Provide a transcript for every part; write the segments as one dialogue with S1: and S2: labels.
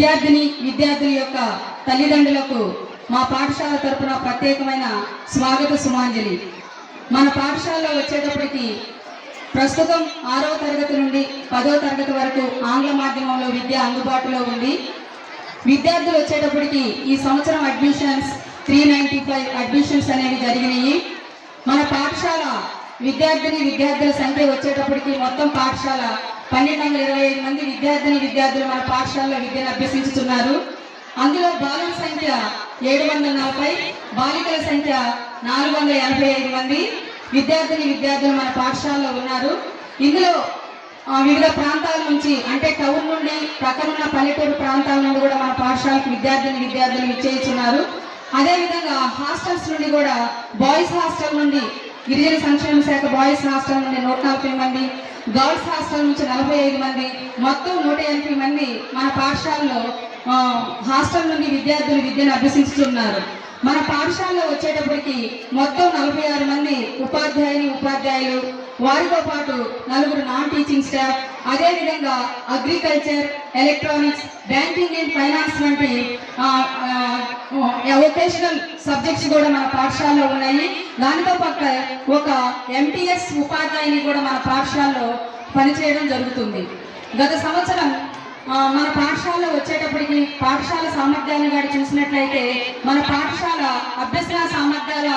S1: విద్యార్థిని విద్యార్థుల యొక్క తల్లిదండ్రులకు మా పాఠశాల తరఫున ప్రత్యేకమైన స్వాగత సుమాంజలి. మన పాఠశాలలో వచ్చేటప్పటికి ప్రస్తుతం ఆరవ తరగతి నుండి పదో తరగతి వరకు ఆంగ్ల మాధ్యమంలో విద్య అందుబాటులో ఉంది. విద్యార్థులు వచ్చేటప్పటికి ఈ సంవత్సరం admissions three ninety five admissions అనేవి జరిగినాయి. మన పాఠశాల విద్యార్థిని విద్యార్థుల సంఖ్య వచ్చేటప్పటికి మొత్తం పాఠశాల పన్నెండు వందల ఇరవై ఐదు మంది విద్యార్థిని విద్యార్థులు మన పాఠశాలలో విద్యను అభ్యసించుతున్నారు. అందులో బాలుల సంఖ్య ఏడు వందల నలభై బాలికల సంఖ్య నాలుగు వందల ఎనభై ఐదు మంది విద్యార్థిని విద్యార్థులు మన పాఠశాలలో ఉన్నారు. ఇందులో వివిధ ప్రాంతాల నుంచి అంటే టౌన్ నుండి ప్రక్కనున్న పల్లెటూరు ప్రాంతాల నుండి కూడా మన పాఠశాలకు విద్యార్థిని విద్యార్థులు విచ్చేస్తున్నారు. అదేవిధంగా హాస్టల్స్ నుండి కూడా బాయ్స్ హాస్టల్ నుండి గిరిజన సంక్షేమ శాఖ? బాయ్స్ హాస్టల్ నుండి నూట నలభై మంది గర్ల్స్ హాస్టల్ నుంచి నలభై ఐదు మంది. మొత్తం నూట ఎనభై మంది మన పాఠశాలలో హాస్టల్ నుండి విద్యార్థులు విద్యను అభ్యసిస్తున్నారు మన పాఠశాలలో వచ్చేటప్పటికి మొత్తం నలభై ఆరు మంది ఉపాధ్యాయుని ఉపాధ్యాయులు వారితో పాటు నలుగురు నాన్ టీచింగ్ స్టాఫ్ అదేవిధంగా agriculture electronics banking and finance వంటి వొకేషనల్ సబ్జెక్ట్స్ కూడా మన పాఠశాలలో ఉన్నాయి. దానితో పక్క ఒక ఎంటీఎస్ ఉపాధ్యాయుని కూడా మన పాఠశాలలో పనిచేయడం జరుగుతుంది. గత సంవత్సరం మన పాఠశాలలో వచ్చేటప్పటికి పాఠశాల సామర్థ్యాన్ని కానీ చూసినట్లయితే మన పాఠశాల అభ్యసన సామర్థ్యాల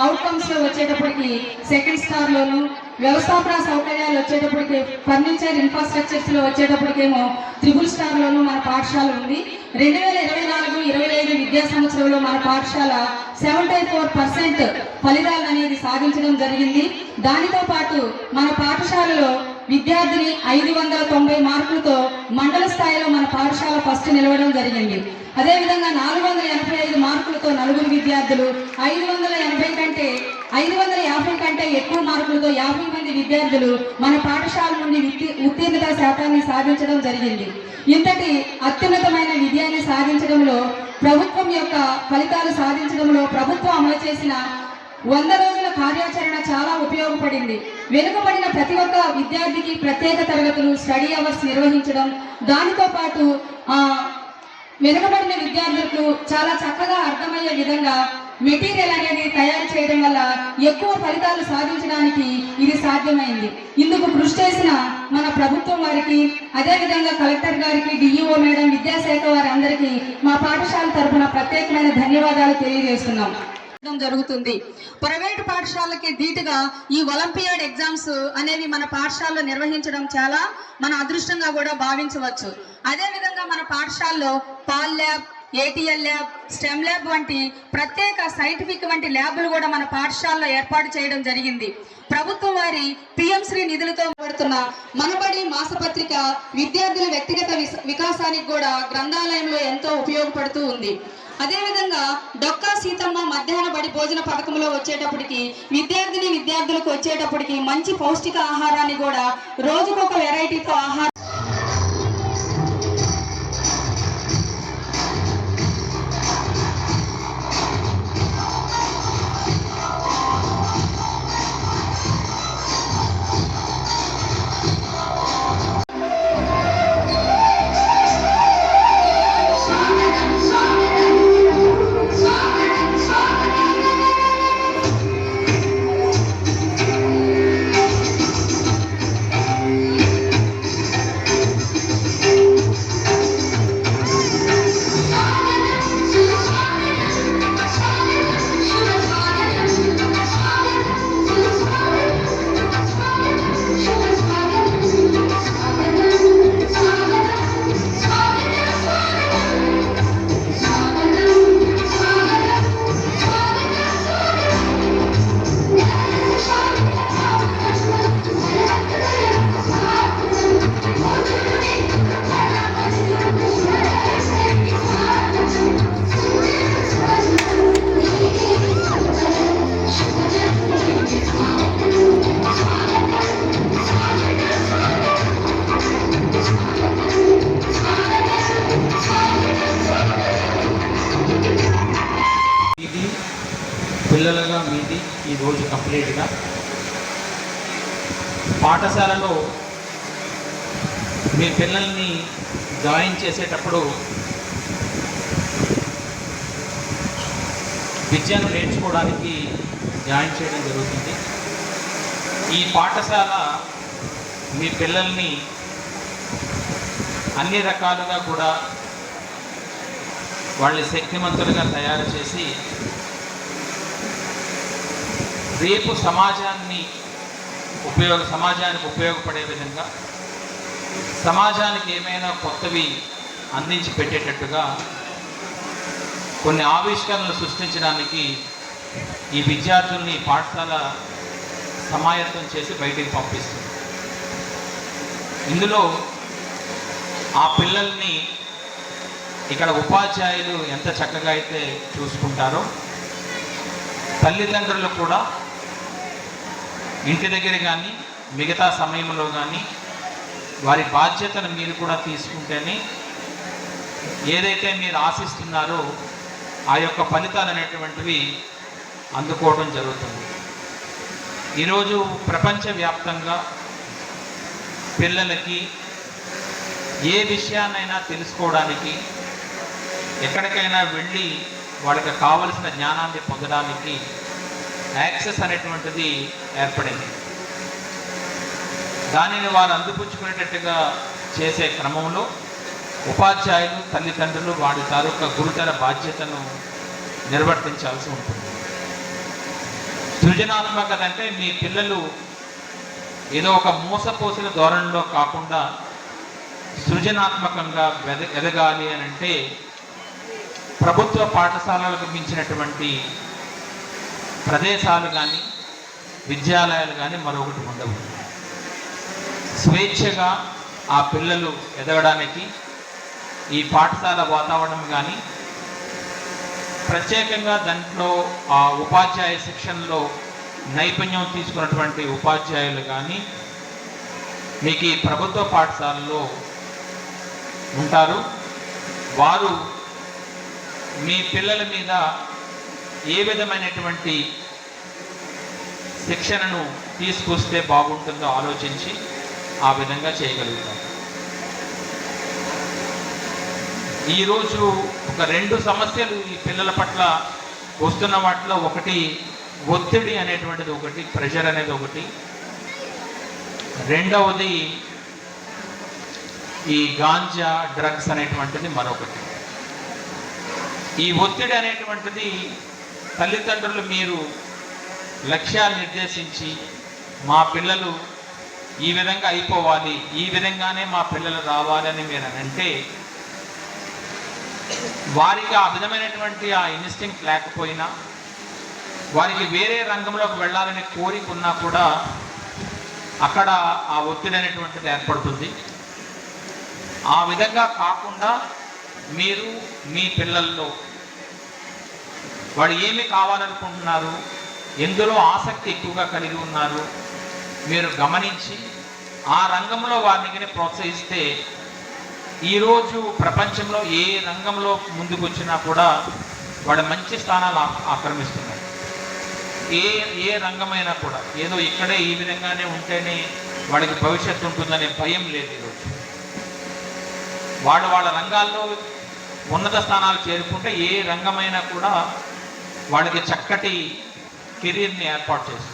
S1: అవుట్కమ్స్లో వచ్చేటప్పటికి సెకండ్ స్టార్ లోను వ్యవస్థాపన సౌకర్యాలు వచ్చేటప్పటికి ఫర్నిచర్ ఇన్ఫ్రాస్ట్రక్చర్స్లో వచ్చేటప్పటికేమో త్రిబుల్ స్టార్ లోను మన పాఠశాల ఉంది. రెండు వేల ఇరవై నాలుగు ఇరవై ఐదు విద్యా సంవత్సరంలో మన పాఠశాల సెవెంటీ ఫోర్ పర్సెంట్ ఫలితాలు అనేది సాధించడం జరిగింది. దానితో పాటు మన పాఠశాలలో విద్యార్థిని ఐదు వందల తొంభై మార్కులతో మండల స్థాయిలో మన పాఠశాల ఫస్ట్ నిలవడం జరిగింది. అదేవిధంగా నాలుగు వందల ఎనభై ఐదు మార్కులతో నలుగురు విద్యార్థులు ఐదు వందల ఎనభై కంటే ఐదు వందల యాభై కంటే ఎక్కువ మార్కులతో యాభై మంది విద్యార్థులు మన పాఠశాల నుండి ఉత్తీర్ణత శాతాన్ని సాధించడం జరిగింది. ఇంతటి అత్యున్నతమైన విద్యాన్ని సాధించడంలో ప్రభుత్వం యొక్క ఫలితాలు సాధించడంలో ప్రభుత్వం అమలు చేసిన వంద రోజుల కార్యాచరణ చాలా ఉపయోగపడింది. వెనుకబడిన ప్రతి ఒక్క విద్యార్థికి ప్రత్యేక తరగతులు స్టడీ అవర్స్ నిర్వహించడం దానితో పాటు వెనుకబడిన విద్యార్థులకు చాలా చక్కగా అర్థమయ్యే విధంగా మెటీరియల్ అనేది తయారు చేయడం వల్ల ఎక్కువ ఫలితాలు సాధించడానికి ఇది సాధ్యమైంది. ఇందుకు కృషి చేసిన మన ప్రభుత్వం వారికి అదేవిధంగా కలెక్టర్ గారికి డిఈఓ మేడం విద్యాశాఖ వారి అందరికీ మా పాఠశాల తరఫున ప్రత్యేకమైన ధన్యవాదాలు తెలియజేస్తున్నాం. జరుగుతుంది. ప్రైవేటు పాఠశాలకి ధీటుగా ఈ ఒలింపియాడ్ ఎగ్జామ్స్ అనేవి మన పాఠశాలలో నిర్వహించడం చాలా మన అదృష్టంగా కూడా భావించవచ్చు. అదే విధంగా మన పాఠశాలలో PAL lab ATL lab STEM lab వంటి ప్రత్యేక సైంటిఫిక్ వంటి ల్యాబ్లు కూడా మన పాఠశాలలో ఏర్పాటు చేయడం జరిగింది. ప్రభుత్వం వారి పిఎం శ్రీ నిధులతో పడుతున్న మనబడి మాసపత్రిక విద్యార్థుల వ్యక్తిగత వికాసానికి కూడా గ్రంథాలయంలో ఎంతో ఉపయోగపడుతూ ఉంది. అదేవిధంగా డొక్కా సీతమ్మ మధ్యాహ్న బడి భోజన పథకంలో వచ్చేటప్పటికి విద్యార్థిని విద్యార్థులకు వచ్చేటప్పటికి మంచి పౌష్టిక ఆహారాన్ని కూడా రోజుకొక వెరైటీతో ఆహారం
S2: మీ పిల్లల్ని జాయిన్ చేసేటప్పుడు విద్యను నేర్చుకోవడానికి జాయిన్ చేయడం జరుగుతుంది. ఈ పాఠశాల మీ పిల్లల్ని అన్ని రకాలుగా కూడా వాళ్ళని శక్తిమంతులుగా తయారు చేసి రేపు సమాజాన్ని ఉపయోగ సమాజానికి ఉపయోగపడే విధంగా సమాజానికి ఏమైనా కొత్తవి అందించి పెట్టేటట్టుగా కొన్ని ఆవిష్కరణలు సృష్టించడానికి ఈ విద్యార్థుల్ని పాఠశాల సమాయత్తం చేసి బయటికి పంపిస్తుంది. ఇందులో ఆ పిల్లల్ని ఇక్కడ ఉపాధ్యాయులు ఎంత చక్కగా అయితే చూసుకుంటారో తల్లిదండ్రులు కూడా ఇంటి దగ్గర కానీ మిగతా సమయంలో కానీ వారి బాధ్యతను మీరు కూడా తీసుకుంటేనే ఏదైతే మీరు ఆశిస్తున్నారో ఆ యొక్క ఫలితాలు అనేటువంటివి అందుకోవడం జరుగుతుంది. ఈరోజు ప్రపంచవ్యాప్తంగా పిల్లలకి ఏ విషయాన్నైనా తెలుసుకోవడానికి ఎక్కడికైనా వెళ్ళి వాళ్ళకి కావలసిన జ్ఞానాన్ని పొందడానికి యాక్సెస్ అనేటువంటిది ఏర్పడింది. దానిని వారు అందిపుచ్చుకునేటట్టుగా చేసే క్రమంలో ఉపాధ్యాయులు తల్లిదండ్రులు వాడి తాలూకా గురుతర బాధ్యతను నిర్వర్తించాల్సి ఉంటుంది. సృజనాత్మకత అంటే మీ పిల్లలు ఏదో ఒక మోసపోసిన ధోరణిలో కాకుండా సృజనాత్మకంగా ఎద ఎదగాలి అని అంటే ప్రభుత్వ పాఠశాలలకు మించినటువంటి ప్రదేశాలు కానీ విద్యాలయాలు కానీ మరొకటి ఉండవు. స్వేచ్ఛగా ఆ పిల్లలు ఎదగడానికి ఈ పాఠశాల వాతావరణం కానీ ప్రత్యేకంగా దాంట్లో ఆ ఉపాధ్యాయ శిక్షణలో నైపుణ్యం తీసుకున్నటువంటి ఉపాధ్యాయులు కానీ మీకు ఈ ప్రభుత్వ పాఠశాలలో ఉంటారు. వారు మీ పిల్లల మీద ఏ విధమైనటువంటి శిక్షణను తీసుకొస్తే బాగుంటుందో ఆలోచించి ఆ విధంగా చేయగలుగుతాం. ఈరోజు ఒక రెండు సమస్యలు ఈ పిల్లల పట్ల వస్తున్న వాటిలో ఒకటి ఒత్తిడి అనేటువంటిది ఒకటి ప్రెషర్ అనేది ఒకటి. రెండవది ఈ గాంజా డ్రగ్స్ అనేటువంటిది మరొకటి. ఈ ఒత్తిడి అనేటువంటిది తల్లిదండ్రులు మీరు లక్ష్యాలు నిర్దేశించి మా పిల్లలు ఈ విధంగా అయిపోవాలి ఈ విధంగానే మా పిల్లలు రావాలని మీరు అని అంటే వారికి ఆ విధమైనటువంటి ఆ ఇన్స్టింక్ట్ లేకపోయినా వారికి వేరే రంగంలోకి వెళ్ళాలనే కోరిక ఉన్నా కూడా అక్కడ ఆ ఒత్తిడి అనేటువంటిది ఏర్పడుతుంది. ఆ విధంగా కాకుండా మీరు మీ పిల్లల్లో వాడు ఏమి కావాలనుకుంటున్నారు ఎందులో ఆసక్తి ఎక్కువగా కలిగి ఉన్నారు మీరు గమనించి ఆ రంగంలో వారిని ప్రోత్సహిస్తే ఈరోజు ప్రపంచంలో ఏ రంగంలో ముందుకు వచ్చినా కూడా వాడు మంచి స్థానాలు ఆక్రమిస్తున్నాడు ఏ ఏ రంగమైనా కూడా. ఏదో ఇక్కడే ఈ విధంగానే ఉంటేనే వాడికి భవిష్యత్తు ఉంటుందనే భయం లేదు ఈరోజు. వాడు వాళ్ళ రంగాల్లో ఉన్నత స్థానాలు చేరుకుంటే ఏ రంగమైనా కూడా వాళ్ళకి చక్కటి కెరీర్ని ఏర్పాటు చేస్తుంది.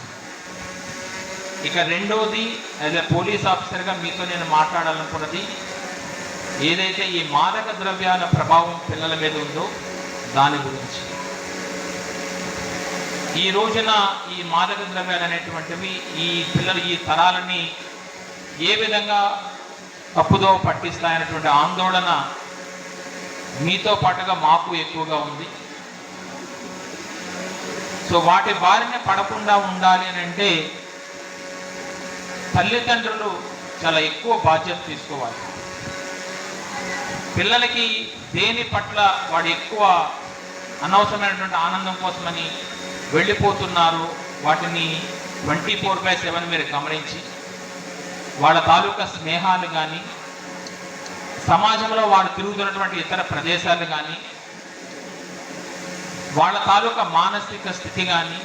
S2: ఇక రెండవది యాజ్ ఎ పోలీస్ ఆఫీసర్గా మీతో నేను మాట్లాడాలనుకున్నది ఏదైతే ఈ మాదక ద్రవ్యాల ప్రభావం పిల్లల మీద ఉందో దాని గురించి. ఈ రోజున ఈ మాదక ద్రవ్యాలు అనేటువంటివి ఈ పిల్లలు ఈ తరాలని ఏ విధంగా తప్పుదో పట్టిస్తాయనేటువంటి ఆందోళన మీతో పాటుగా మాకు ఎక్కువగా ఉంది. సో వాటి బారిన పడకుండా ఉండాలి అని అంటే తల్లిదండ్రులు చాలా ఎక్కువ బాధ్యత తీసుకోవాలి. పిల్లలకి దేని పట్ల వాడు ఎక్కువ అనవసరమైనటువంటి ఆనందం కోసమని వెళ్ళిపోతున్నారు వాటిని ట్వంటీ ఫోర్ బై సెవెన్ మీరు గమనించి వాళ్ళ తాలూకా స్నేహాలు కానీ సమాజంలో వాళ్ళు తిరుగుతున్నటువంటి ఇతర ప్రదేశాలు కానీ వాళ్ళ తాలూకా మానసిక స్థితి కానీ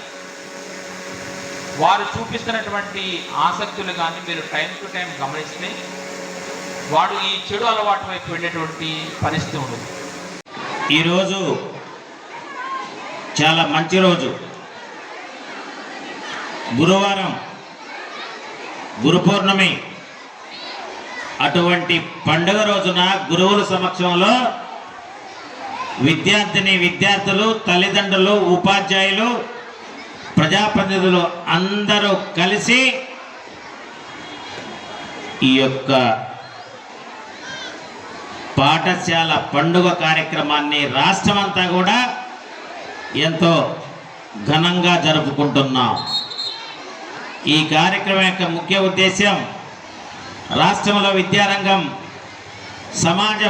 S2: వారు చూపిస్తున్నటువంటి ఆసక్తులు కానీ మీరు టైం టు టైం గమనిస్తే వాడు ఈ చెడు అలవాటు వైపు వెళ్ళేటువంటి పరిస్థితి ఉండదు.
S3: ఈరోజు చాలా మంచి రోజు. గురువారం గురు పౌర్ణమి. అటువంటి పండుగ రోజున గురువుల సమక్షంలో విద్యార్థిని విద్యార్థులు తల్లిదండ్రులు ఉపాధ్యాయులు ప్రజాప్రతినిధులు అందరూ కలిసి ఈ యొక్క పాఠశాల పండుగ కార్యక్రమాన్ని రాష్ట్రమంతా కూడా ఎంతో ఘనంగా జరుపుకుంటున్నాం. ఈ కార్యక్రమం యొక్క ముఖ్య ఉద్దేశం రాష్ట్రంలో విద్యారంగం సమాజ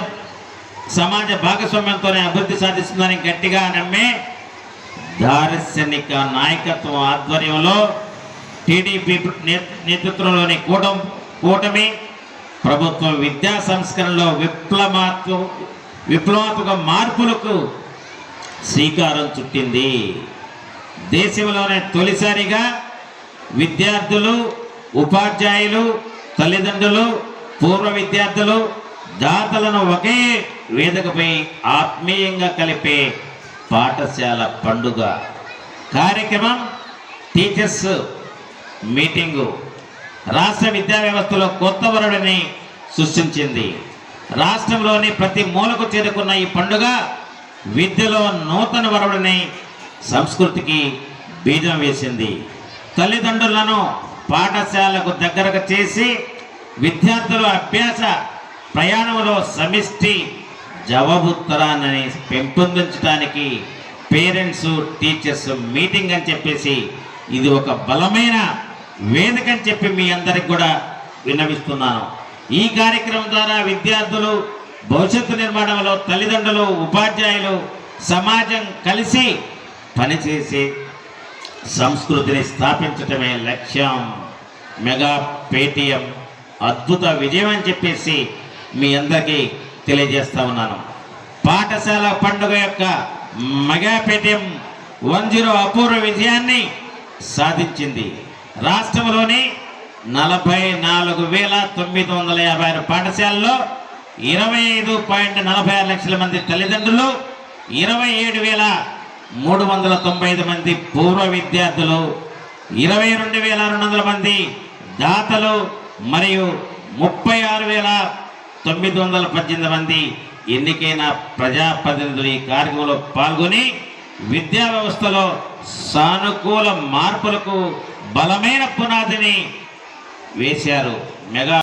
S3: సమాజ భాగస్వామ్యంతోనే అభివృద్ధి సాధిస్తుందని గట్టిగా నమ్మే దార్శనిక నాయకత్వం ఆధ్వర్యంలో టీడీపీ నే- నేతృత్వంలోని కూటం కూటమి ప్రభుత్వం విద్యా సంస్కరణలో విప్లవాత్మ విప్లవాత్మక మార్పులకు శ్రీకారం చుట్టింది. దేశంలోనే తొలిసారిగా విద్యార్థులు ఉపాధ్యాయులు తల్లిదండ్రులు పూర్వ విద్యార్థులు దాతలను ఒకే వేదికపై ఆత్మీయంగా కలిపే పాఠశాల పండుగ కార్యక్రమం టీచర్స్ మీటింగు రాష్ట్ర విద్యా వ్యవస్థలో కొత్త వరుడిని సృష్టించింది. రాష్ట్రంలోని ప్రతి మూలకు చేరుకున్న ఈ పండుగ విద్యలో నూతన వరుడిని సంస్కృతికి బీజం వేసింది. తల్లిదండ్రులను పాఠశాలకు దగ్గరకు చేసి విద్యార్థుల అభ్యాస ప్రయాణంలో సమిష్టి జవాబుత్తరాన్ని పెంపొందించడానికి పేరెంట్స్ టీచర్స్ మీటింగ్ అని చెప్పేసి ఇది ఒక బలమైన వేదిక అని చెప్పి మీ అందరికి కూడా విన్నవిస్తున్నాను. ఈ కార్యక్రమం ద్వారా విద్యార్థులు భవిష్యత్తు నిర్మాణంలో తల్లిదండ్రులు ఉపాధ్యాయులు సమాజం కలిసి పనిచేసి సంస్కృతిని స్థాపించటమే లక్ష్యం. మెగా పేటిఎం అద్భుత విజయం అని చెప్పేసి మీ అందరికీ తెలియజేస్తా ఉన్నాను. పాఠశాల పండుగ యొక్క మెగాపేటిఎం వన్ జీరో అపూర్వ విజయాన్ని సాధించింది. రాష్ట్రంలోని నలభై నాలుగు వేల తొమ్మిది వందల యాభై ఆరు పాఠశాలలో ఇరవై ఐదు పాయింట్ నలభై ఆరు లక్షల మంది తల్లిదండ్రులు ఇరవై ఏడు వేల మూడు వందల తొంభై ఐదు మంది పూర్వ విద్యార్థులు ఇరవై రెండు వేల రెండు వందల మంది దాతలు మరియు ముప్పై ఆరు వేల తొమ్మిది వందల పద్దెనిమిది మంది ఎన్నికైన ప్రజాప్రతినిధులు ఈ కార్యక్రమంలో పాల్గొని విద్యా వ్యవస్థలో సానుకూల మార్పులకు బలమైన పునాదిని వేశారు. మెగా